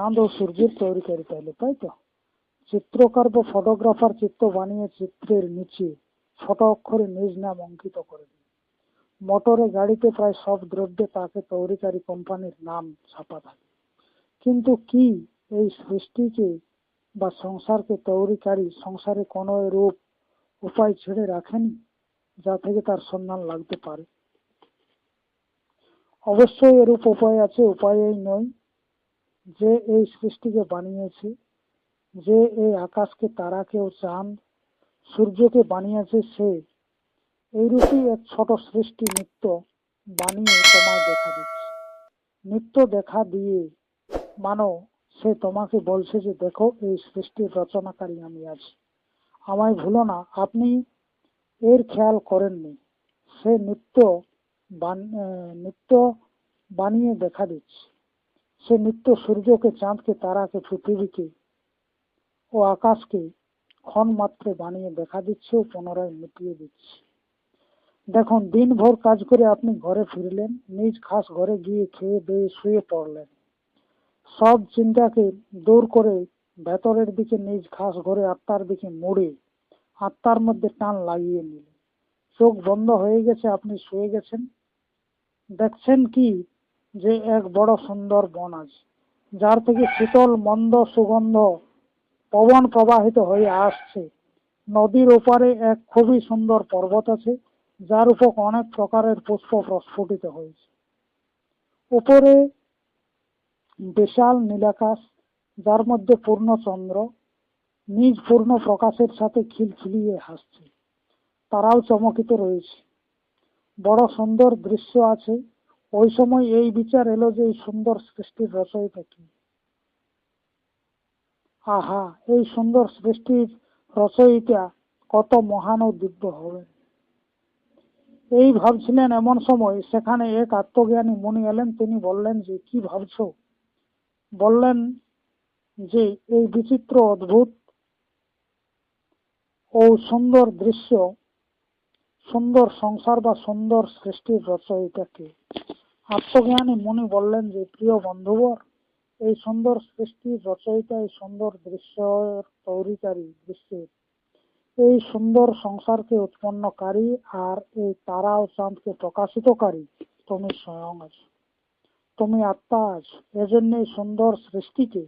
চাঁদ ও সূর্যের তৈরিকারী তাহলে তাই তো চিত্রকার বা ফটোগ্রাফার চিত্র বানিয়ে চিত্রের নিচে ছোট অক্ষরে নিজ নাম অঙ্কিত করে দেয় মোটরে গাড়িতে প্রায় সব দ্রব্যে তাকে তৈরিকারী কোম্পানির নাম ছাপা থাকে। কিন্তু কি এই সৃষ্টিকে বা সংসারকে তৈরিকারী সংসারে কোনো রূপ উপায় ছেড়ে রাখেনি যা থেকে তার সন্ধান লাগতে পারে? অবশ্যই এরূপ উপায় আছে উপায় নয়। যে এই সৃষ্টিকে বানিয়েছে, যে এই আকাশকে, তারাকে ও চাঁদ সূর্যকে বানিয়েছে সে, এইরূপই এক ছোট সৃষ্টি নিত্য বানিয়ে তোমায় দেখা দিচ্ছে। নিত্য দেখা দিয়ে মানো, সে তোমাকে বলছে যে, দেখো, এই সৃষ্টির রচনাকারী আমি আছি। আমায় ভুলো না, আপনি এর খেয়াল করেননি। সে নিত্য নিত্য বানিয়ে দেখা দিচ্ছে। সে নিত্য সূর্যকে, চাঁদকে, তারাকে, পৃথিবীকে ও আকাশকে ক্ষণ মাত্রে বানিয়ে দেখা দিচ্ছে ও পুনরায় মিটিয়ে দিচ্ছে। দেখুন, দিনভর কাজ করে আপনি ঘরে ফিরলেন, নিজ খাস ঘরে গিয়ে খেয়ে দিয়ে শুয়ে পড়লেন। সব চিন্তাকে দূর করে ভেতরের দিকে, নিজ খাস ঘরে আত্মার দিকে মুড়ে আত্মার মধ্যে টান লাগিয়ে নিলেন। চোখ বন্ধ হয়ে গেছে, আপনি শুয়ে গেছেন। দেখছেন কি? যে এক বড় সুন্দর বন আছে, যার থেকে শীতল, মন্দ, সুগন্ধ পবন প্রবাহিত হয়ে আসছে। নদীর ওপারে এক খুবই সুন্দর পর্বত আছে, যার উপর অনেক প্রকারের পুষ্প প্রস্ফুটিত হয়েছে। উপরে বিশাল নীলাকাশ, যার মধ্যে পূর্ণ চন্দ্র, নিজ পূর্ণ প্রকাশের সাথে খিলখিলিয়ে হাসছে। তারাও চমকিত রয়েছে। বড় সুন্দর দৃশ্য আছে ওই সময় এই বিচার এলো যে এই সুন্দর সৃষ্টির রচয়িতা কি? আহা, এই সুন্দর সৃষ্টির রচয়িতা কত মহান ও দিব্য হবেন। এই ভাবছিলেন এমন সময় সেখানে এক আত্মজ্ঞানী মুনি এলেন, তিনি বললেন যে, কি ভাবছ? বললেন যে, এই বিচিত্র, অদ্ভুত ও সুন্দর দৃশ্য, সুন্দর সংসার বা সুন্দর সৃষ্টির রচয়িতাকে আত্মজ্ঞানী মুনি বললেন যে, প্রিয় বন্ধুবর এই সুন্দর সৃষ্টির রচয়িতা, এই সুন্দর দৃশ্যের তৈরিকারী দৃশ্যের এই সুন্দর সংসারকে উৎপন্নকারী আর এই তারা ও চাঁদকে প্রকাশিতকারী তুমি স্বয়ং আছো। তুমি আত্মা আছো। এজন্য এই সুন্দর সৃষ্টিকে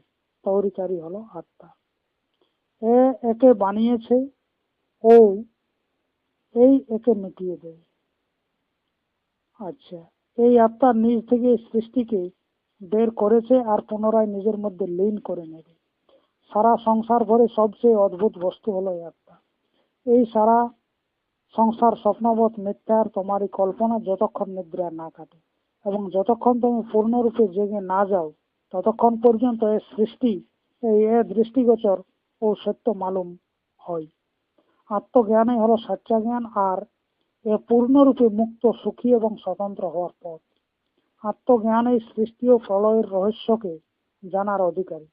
তৈরিকারী হলো আত্মা। এ একে বানিয়েছে ও এই একে মিটিয়ে দেয়। আচ্ছা এই আত্মা নিজ থেকে সৃষ্টিকে বের করেছে আর পুনরায় নিজের মধ্যে লীন করে নেবে। সারা সংসার ভরে সবচেয়ে অদ্ভুত বস্তু হলো এই আত্মা। এই সারা সংসার স্বপ্নবৎ মিথ্যার তোমারই কল্পনা যতক্ষণ নিদ্রা না কাটে এবং যতক্ষণ তুমি পূর্ণরূপে জেগে না যাও, ততক্ষণ পর্যন্ত এ সৃষ্টি, এই এ দৃষ্টিগোচর ও সত্য মালুম হয়। আত্মজ্ঞানই হলো সচ্চা জ্ঞান আর এ পূর্ণরূপে মুক্ত, সুখী এবং স্বতন্ত্র হওয়ার পথ। আত্মজ্ঞান এই সৃষ্টি ও প্রলয়ের রহস্যকে জানার অধিকারী।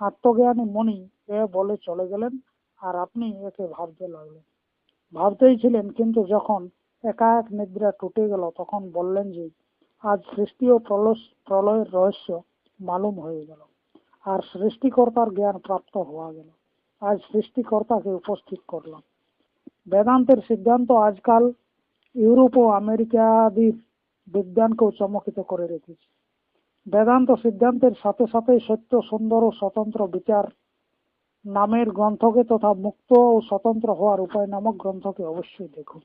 আত্মজ্ঞানী মনি এ বলে চলে গেলেন আর আপনি একে ভাবতে লাগলেন। ভাবতেই ছিলেন, কিন্তু যখন একা এক নিদ্রা টুটে গেল, তখন বললেন যে, আজ সৃষ্টি ও প্রলয় প্রলয়ের রহস্য মালুম হয়ে গেল। আর সৃষ্টিকর্তার জ্ঞান প্রাপ্ত হওয়া গেল। আজ সৃষ্টিকর্তাকে উপস্থিত করলাম। বেদান্তের সিদ্ধান্ত আজকাল ইউরোপ ও আমেরিকাদির বিজ্ঞানকেও চমকিত করে রেখেছে। বেদান্ত সিদ্ধান্তের সাথে সাথে সত্য, সুন্দর ও স্বতন্ত্র বিচার নামের গ্রন্থকে তথা মুক্ত ও স্বতন্ত্র হওয়ার উপায় নামক গ্রন্থকে অবশ্যই দেখুন।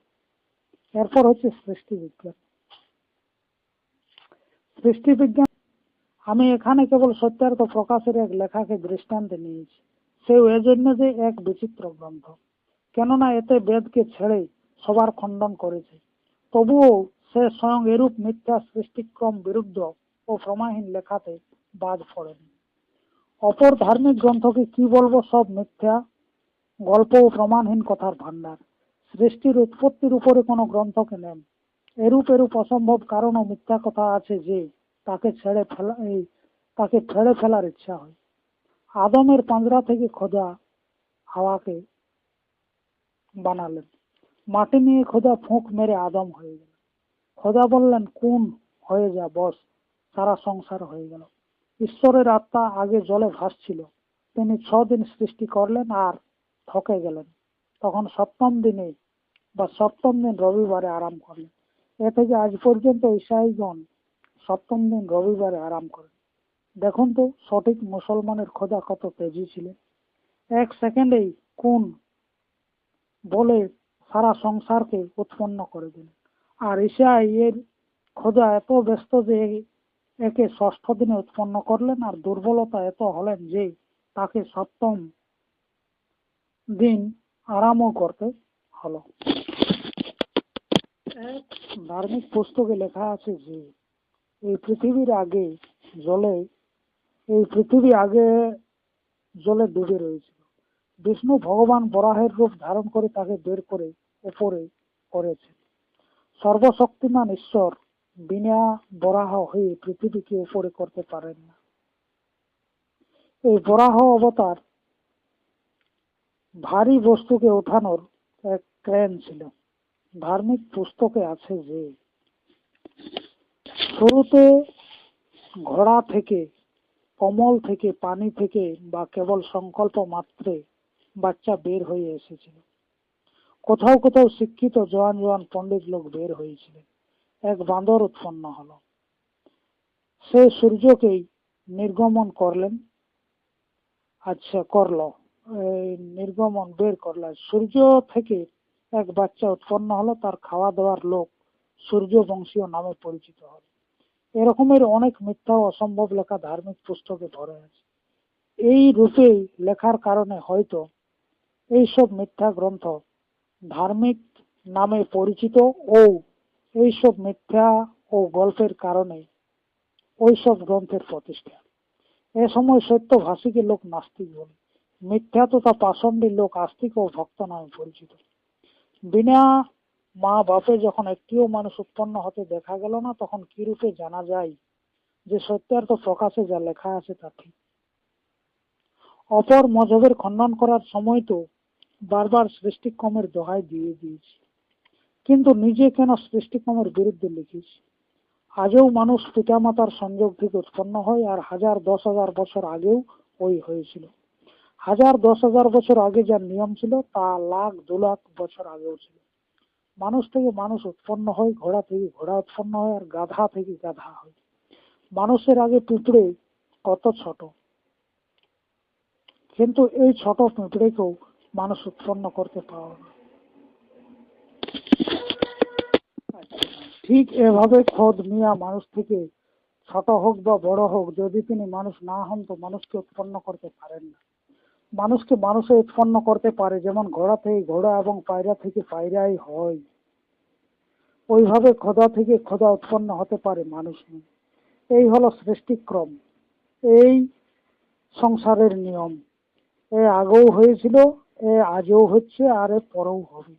এরপর হচ্ছে সৃষ্টি বিজ্ঞান। সৃষ্টি বিজ্ঞান আমি এখানে কেবল সত্যার্থ প্রকাশের এক লেখাকে দৃষ্টান্তে নিয়েছি। সেও এজন্য যে এক বিচিত্র গ্রন্থ। কেননা এতে বেদকে ছেড়ে সবার খণ্ডন করেছে। তবুও সে স্বয়ং এরূপ মিথ্যা সৃষ্টিক্রম বিরুদ্ধ ও প্রমাহীন লেখাতে বাদ পড়েনি। অপর ধার্মিক গ্রন্থকে কি বলব সব মিথ্যা, গল্প ও প্রমাণহীন কথার ভান্ডার সৃষ্টির উৎপত্তির উপরে কোনো গ্রন্থকে নেন। এরূপ এরূপ অসম্ভব কারণ ও মিথ্যা কথা আছে যে তাকে ছেড়ে ফেলা, এই তাকে ছেড়ে ফেলার ইচ্ছা হয়। আদমের পাঞ্জরা থেকে খোঁজা হাওয়াকে বানালেন। মাটি নিয়ে খোদা ফুঁক মেরে আদম হয়ে গেল। খোদা বললেন, কোন হয়ে যা বস, সারা সংসার হয়ে গেল। ঈশ্বরের আত্মা আগে জলে ভাসছিল। তিনি ছ দিন সৃষ্টি করলেন আর থকে গেলেন। তখন সপ্তম দিনে বা সপ্তম দিন রবিবারে আরাম করলেন। এ থেকে আজ পর্যন্ত ঈসাইগণ সপ্তম দিন রবিবারে আরাম করেন। দেখুন তো সঠিক মুসলমানের খোদা কত তেজি ছিলেন। এক সেকেন্ডেই কোন বলে সারা সংসারকে উৎপন্ন করে দিলেন। আর ঈশাই এর খোদা এত ব্যস্ত যে একে ষষ্ঠ দিনে উৎপন্ন করলেন আর দুর্বলতা এত হলেন যে তাকে সপ্তম দিন আরামও করতে হলো। এক ধার্মিক পুস্তকে লেখা আছে যে, এই পৃথিবীর আগে জলে, এই পৃথিবী আগে জলে ডুবে রয়েছিল বিষ্ণু ভগবান বরাহের রূপ ধারণ করে তাকে বের করে উপরে করেছে। সর্বশক্তিমান ঈশ্বর বিনা বরাহ হয়ে পৃথিবীকে উপরে করতে পারেন না। এই বরাহ অবতার ভারী বস্তুকে ওঠানোর এক ক্রেন ছিল। ধার্মিক পুস্তকে আছে যে, শুরুতে ঘোড়া থেকে, কমল থেকে, পানি থেকে বা কেবল সংকল্প মাত্রে বাচ্চা বের হয়ে এসেছিল। কোথাও কোথাও শিক্ষিত জোয়ান জোয়ান পণ্ডিত লোক বের হয়েছিলেন। এক বাঁদর উৎপন্ন হল। সে সূর্যকেই নির্গমন করলেন। আচ্ছা করল। নির্গমন বের করল। সূর্য থেকে এক বাচ্চা উৎপন্ন হলো। তার খাওয়া দাওয়ার লোক সূর্য বংশীয় নামে পরিচিত হলো। এরকমের অনেক মিথ্যা অসম্ভব লেখা ধার্মিক পুস্তকে ভরে আছে। এই রূপেই লেখার কারণে হয়তো এইসব মিথ্যা গ্রন্থ। ধার্মিক নামে পরিচিত ও এইসব মিথ্যা ও গল্পের কারণে ওইসব গ্রন্থের প্রতিষ্ঠা। এ সময় সত্যভাষীকে লোক নাস্তিক বলে। মিথ্যা তথা পাষণ্ডী লোক, আস্তিক ও ভক্ত নামে পরিচিত। বিনা মা বাপে যখন একটিও মানুষ উৎপন্ন হতে দেখা গেল না, তখন কি রূপে জানা যায় যে সত্যার্থ প্রকাশে যা লেখা আছে তা ঠিক। অপর মজবের খণ্ডন করার সময় তো বারবার সৃষ্টিক্রমের দোহাই দিয়ে দিয়েছি। কিন্তু নিজে কেন সৃষ্টিক্রমের বিরুদ্ধে লিখিস? আজও মানুষ পিতামাতার সংযোগ থেকে উৎপন্ন হয় আর হাজার দশ হাজার বছর আগেও ওই হয়েছিল। হাজার দশ হাজার বছর আগে যা নিয়ম ছিল, তা লাখ দু লাখ বছর আগেও ছিল। মানুষ থেকে মানুষ উৎপন্ন হয়, ঘোড়া থেকে ঘোড়া উৎপন্ন হয় আর গাধা থেকে গাধা হয়। মানুষের আগে পিঁপড়ে কত ছোট? কিন্তু এই ছোট পিঁপড়েকেও মানুষ উৎপন্ন করতে পারে না। ঠিক এভাবে খোদ মিয়া মানুষ থেকে ছোট হোক বা বড় হোক, যদি তিনি মানুষ না হন, তো মানুষকে উৎপন্ন করতে পারেন না। মানুষকে মানুষে উৎপন্ন করতে পারে, যেমন ঘোড়া থেকে ঘোড়া এবং পায়রা থেকে পায়রাই হয়। ওইভাবে খোদা থেকে খোদা উৎপন্ন হতে পারে মানুষ। এই হলো সৃষ্টিক্রম। এই সংসারের নিয়ম। এ আগেও হয়েছিল আজও হচ্ছে আর পরেও হবে।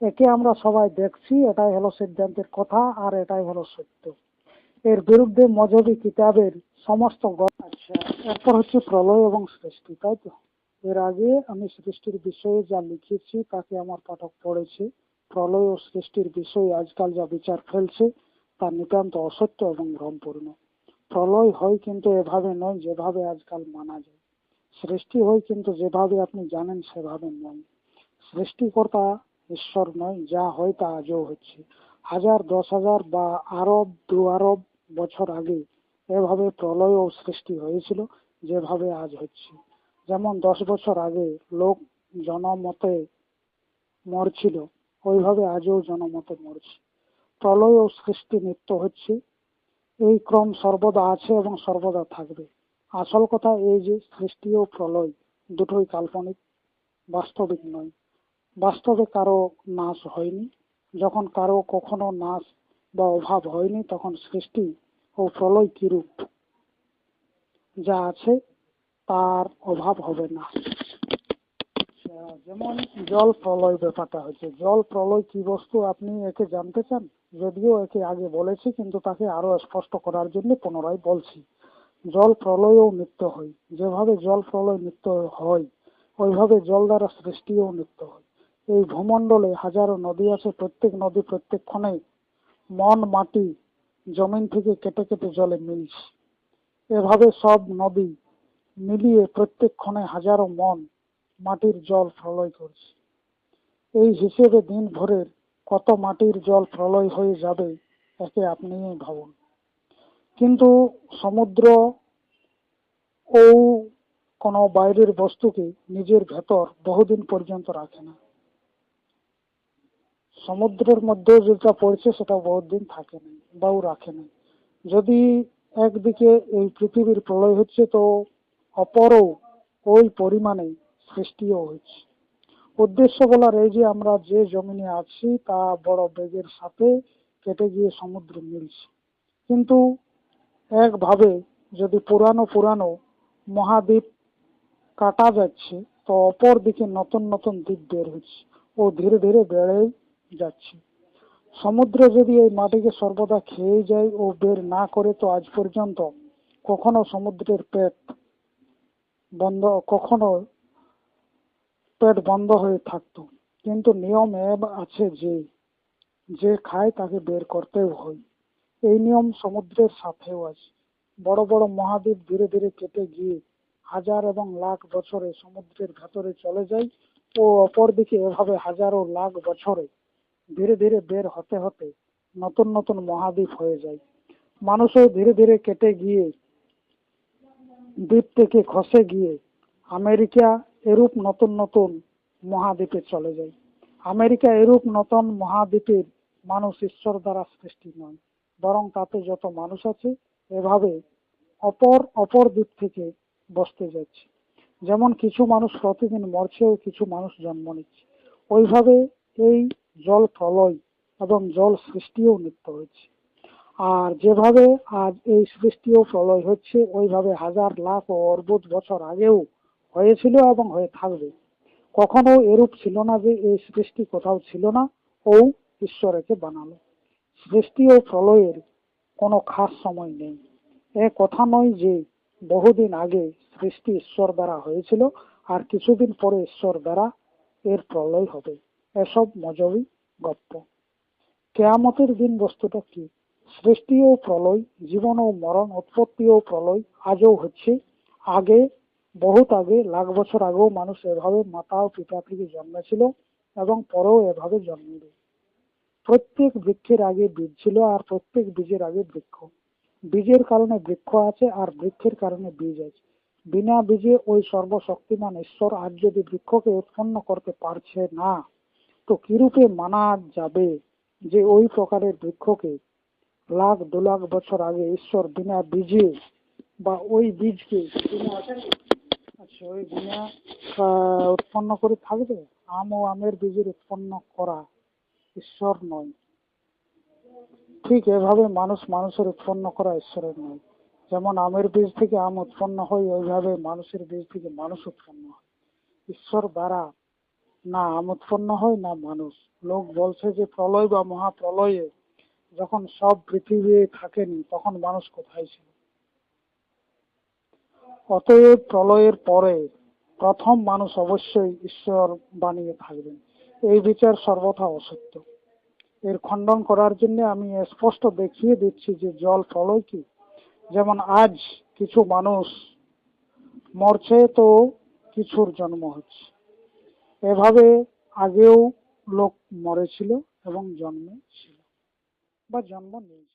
একে আমরা সবাই দেখছি, এটাই হলো সিদ্ধান্তের কথা আর এটাই হলো সত্য। এর বিরুদ্ধে মজবি কিতাবের সমস্ত এরপর হচ্ছে প্রলয় এবং সৃষ্টি, তাই তো? এর আগে আমি সৃষ্টির বিষয়ে যা লিখেছি তাকে আমার পাঠক পড়েছে। প্রলয় ও সৃষ্টির বিষয়ে আজকাল যা বিচার ফেলছে তা নিতান্ত অসত্য এবং ভ্রমপূর্ণ। প্রলয় হয় কিন্তু এভাবে নয় যেভাবে আজকাল মানা যায়। সৃষ্টি হয় কিন্তু যেভাবে আপনি জানেন সেভাবে নয়। সৃষ্টিকর্তা ঈশ্বর নয়, যা হয় তা আজও হচ্ছে। হাজার, দশ হাজার বা আরব, দু আরব বছর আগে এভাবে প্রলয় ও সৃষ্টি হয়েছিল, যেভাবে আজ হচ্ছে। যেমন দশ বছর আগে লোক জনমতে মরছিল, ওইভাবে আজও জনমতে মরছে। প্রলয় ও সৃষ্টি নিত্য হচ্ছে। এই ক্রম সর্বদা আছে এবং সর্বদা থাকবে। আসল কথা এই যে সৃষ্টি ও প্রলয় দুটোই কাল্পনিক বাস্তবিক নয়। বাস্তবে কারও নাশ হয়নি। যখন কারও কখনো নাশ বা অভাব হয়নি তখন সৃষ্টি ও প্রলয় কিরূপ? যা আছে তার অভাব হবে না। আচ্ছা, যেমন জল প্রলয় ব্যাপারটা হচ্ছে জল প্রলয় কি বস্তু আপনি একে জানতে চান? যদিও একে আগে বলেছি কিন্তু তাকে আরও স্পষ্ট করার জন্য পুনরায় বলছি। জল প্রলয়ও নিত্য হয়। যেভাবে জল প্রলয় নিত্য হয়, ওইভাবে জল দ্বারা সৃষ্টিও নিত্য হয়। এই ভূমণ্ডলে হাজারো নদী আছে, প্রত্যেক নদী প্রত্যেকক্ষণে মন, মাটি, জমিন থেকে কেটে কেটে জলে মিলছে এভাবে সব নদী মিলিয়ে প্রত্যেকক্ষণে হাজারো মন, মাটির জল প্রলয় করছে এই হিসেবে দিন ভোরের কত মাটির জল প্রলয় হয়ে যাবে, একে আপনিই ভাবুন। কিন্তু সমুদ্র ও কোনো বাইরের বস্তুকে নিজের ভেতর বহুদিন পর্যন্ত রাখে না। সমুদ্রের মধ্যে যেটা পড়ছে সেটা বহুদিন থাকে না বাউ রাখে না। যদি একদিকে এই পৃথিবীর প্রলয় হচ্ছে, তো অপরও ওই পরিমাণে সৃষ্টিও হচ্ছে। উদ্দেশ্য বলার এই যে আমরা যে জমিনে আছি, তা বড় বেগের সাথে কেটে গিয়ে সমুদ্র মিলছে। কিন্তু একভাবে যদি পুরানো পুরানো মহাদ্বীপ কাটা যাচ্ছে, তো অপর দিকে নতুন নতুন দ্বীপ বের হচ্ছে ও ধীরে ধীরে বেড়ে যাচ্ছে। সমুদ্র যদি এই মাটিকে সর্বদা খেয়ে যায় ও বের না করে, তো আজ পর্যন্ত কখনো সমুদ্রের পেট বন্ধ, কখনো পেট বন্ধ হয়ে থাকতো। কিন্তু নিয়ম আছে যে যে খায় তাকে বের করতেও হয়। এই নিয়ম সমুদ্রের সাথেও আছে। বড় বড় মহাদ্বীপ ধীরে ধীরে কেটে গিয়ে হাজার এবং লাখ বছরে সমুদ্রের ভেতরে চলে যায় ও অপরদিকে এভাবে হাজারো লাখ বছরে ধীরে ধীরে বের হতে হতে নতুন নতুন মহাদ্বীপ হয়ে যায়। মানুষও ধীরে ধীরে কেটে গিয়ে দ্বীপ থেকে খসে গিয়ে আমেরিকা এরূপ নতুন নতুন মহাদ্বীপে চলে যায়। আমেরিকা এরূপ নতুন মহাদ্বীপের মানুষ ঈশ্বর দ্বারা সৃষ্টি নয়। বরং তাতে যত মানুষ আছে, এভাবে অপর অপর দিক থেকে বসতে যাচ্ছে। যেমন কিছু মানুষ প্রতিদিন মরছে ও কিছু মানুষ জন্ম নিচ্ছে। ওইভাবে এই জল প্রলয় এবং জল সৃষ্টিও নিত্য হচ্ছে। আর যেভাবে আজ এই সৃষ্টি ও প্রলয় হচ্ছে, ওইভাবে হাজার, লাখ ও অর্বুদ বছর আগেও হয়েছিল এবং হয়ে থাকবে। কখনো এরূপ ছিল না যে এই সৃষ্টি কোথাও ছিল না, ও ঈশ্বর একে বানালো। সৃষ্টি ও প্রলয়ের কোনো খাস সময় নেই। এ কথা নয় যে বহুদিন আগে সৃষ্টি ঈশ্বর দ্বারা হয়েছিল আর কিছুদিন পরে ঈশ্বর দ্বারা এর প্রলয় হবে। এসব মজবি গপ্প। কেয়ামতের দিন বস্তুটা কি? সৃষ্টি ও প্রলয়, জীবন ও মরণ উৎপত্তি ও প্রলয়, আজও হচ্ছে। আগে, বহুত আগে, লাখ বছর আগেও মানুষ এভাবে মাতা ও পিতা থেকে জন্মেছিল এবং পরেও এভাবে জন্মবে। প্রত্যেক বৃক্ষের আগে বীজ ছিল আর প্রত্যেক বীজের আগে বৃক্ষ। বীজের কারণে বৃক্ষ আছে আর বৃক্ষের কারণে বীজ আছে। বিনা বীজে ওই সর্বশক্তিমান ঈশ্বর আজ যদি বৃক্ষকে উৎপন্ন করতে পারছে না, তো কিরূপে মানা যাবে যে ওই প্রকারের বৃক্ষকে? লাখ দু লাখ বছর আগে ঈশ্বর বিনা বীজে বা ওই বীজকে আচ্ছা ওই বিনা উৎপন্ন করে থাকবে? আম ও আমের বীজের উৎপন্ন করা। ঈশ্বর নয় ঠিক এভাবে মানুষ মানুষের উৎপন্ন করা ঈশ্বরের নয়। যেমন আমের বীজ থেকে আম উৎপন্ন হয়, ওইভাবে মানুষের বীজ থেকে মানুষ উৎপন্ন হয়। ঈশ্বর দ্বারা না আম উৎপন্ন হয়, না মানুষ। লোক বলছে যে, প্রলয় বা মহাপ্রলয়ে যখন সব পৃথিবী থাকেনি, তখন মানুষ কোথায় ছিল? অতএব প্রলয়ের পরে প্রথম মানুষ অবশ্যই ঈশ্বর বানিয়ে থাকবেন। এই বিচার সর্বথা অসত্য। এর খণ্ডন করার জন্য আমি স্পষ্ট দেখিয়ে দিচ্ছি যে জল ফলই কি। যেমন আজ কিছু মানুষ মরছে, তো কিছুর জন্ম হচ্ছে। এভাবে আগেও লোক মরেছিল এবং জন্মে ছিল বা জন্ম নিয়েছে